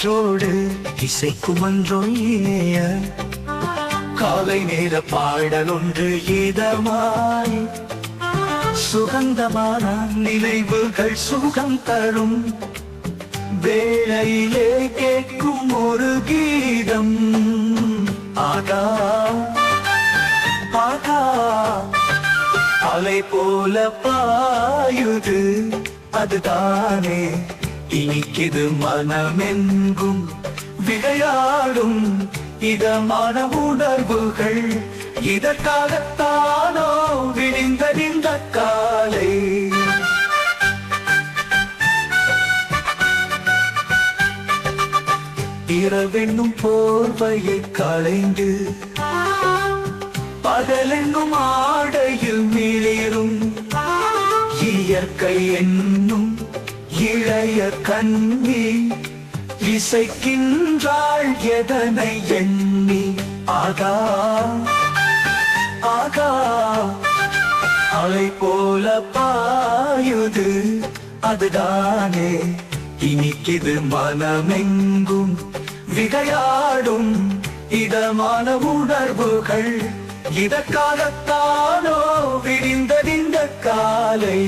காற்றோடு இசைக்கு ஒன்றோ இனிய காலை நேர பாடல் ஒன்று இதமாய். சுகந்தமான நினைவுகள் சுகம் தரும். வேளையிலே கேட்கும் ஒரு கீதம். ஆகா ஆகா. அலை போல பாயுது. அதுதானே இனிக்கிது மனமெங்கும் விளையாடும் இதமான உணர்வுகள். இதற்காகத்தானோ விடிந்ததிந்த காலை. இரவென்னும் போர்வையை களைந்து பகலென்னும் ஆடையில் மிளிரும். இயற்கை என்னும் இளைய கண்ணி இசைக்கின்றாள் எதனை எண்ணி? ஆகா ஆகா அலை போல பாயுது அதுதானே. இனிக்கிது மனமெங்கும் விளையாடும் இதமான உணர்வுகள். இதற்காகத்தானோ விடிந்ததிந்த காலை.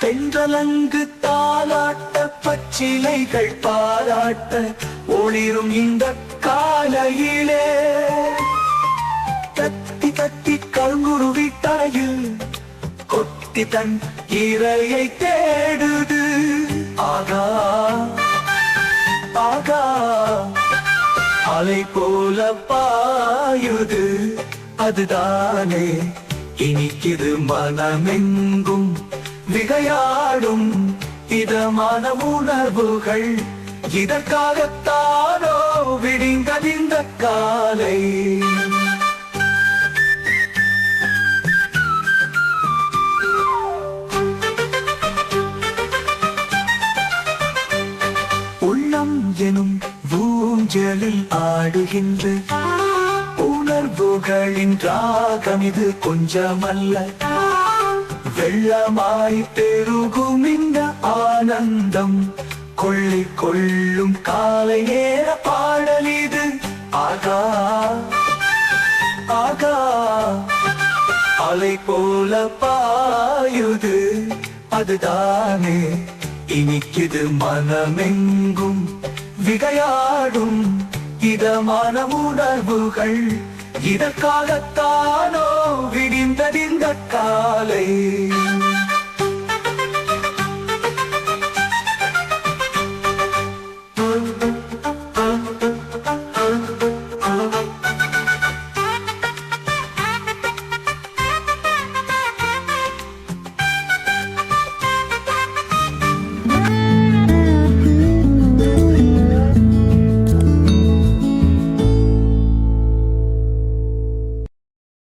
தென்றலங்கு தாலாட்ட பச்சிலைகள் பாராட்ட ஒளிரும் இந்த காலையிலே. தத்தி தத்தி கருங்குருவி தரையில் கொத்தி தன் இரையை தேடுது. ஆகா ஆகா அலை போல பாயுது. அதுதானே இனிக்குது மனமெங்கும் விளையாடும் இதமான உணர்வுகள் இதற்காகத்தானோ விடிந்ததிந்த காலை. உள்ளம் எனும் ஊஞ்சலில் ஆடுகின்ற உணர்வுகளின் ராகம் இது கொஞ்சமல்ல. வெள்ளமாய் பெருகும் இந்த ஆனந்தம். கொள்ளி கொள்ளும் காலை நேர பாடல் இது. ஆகா ஆகா அலை போல பாயுது. அதுதானே இனிக்குது மனமெங்கும். விகையாடும் இதமான உணர்வுகள். இதற்காகத்தானோ விடிந்ததிந்த காலை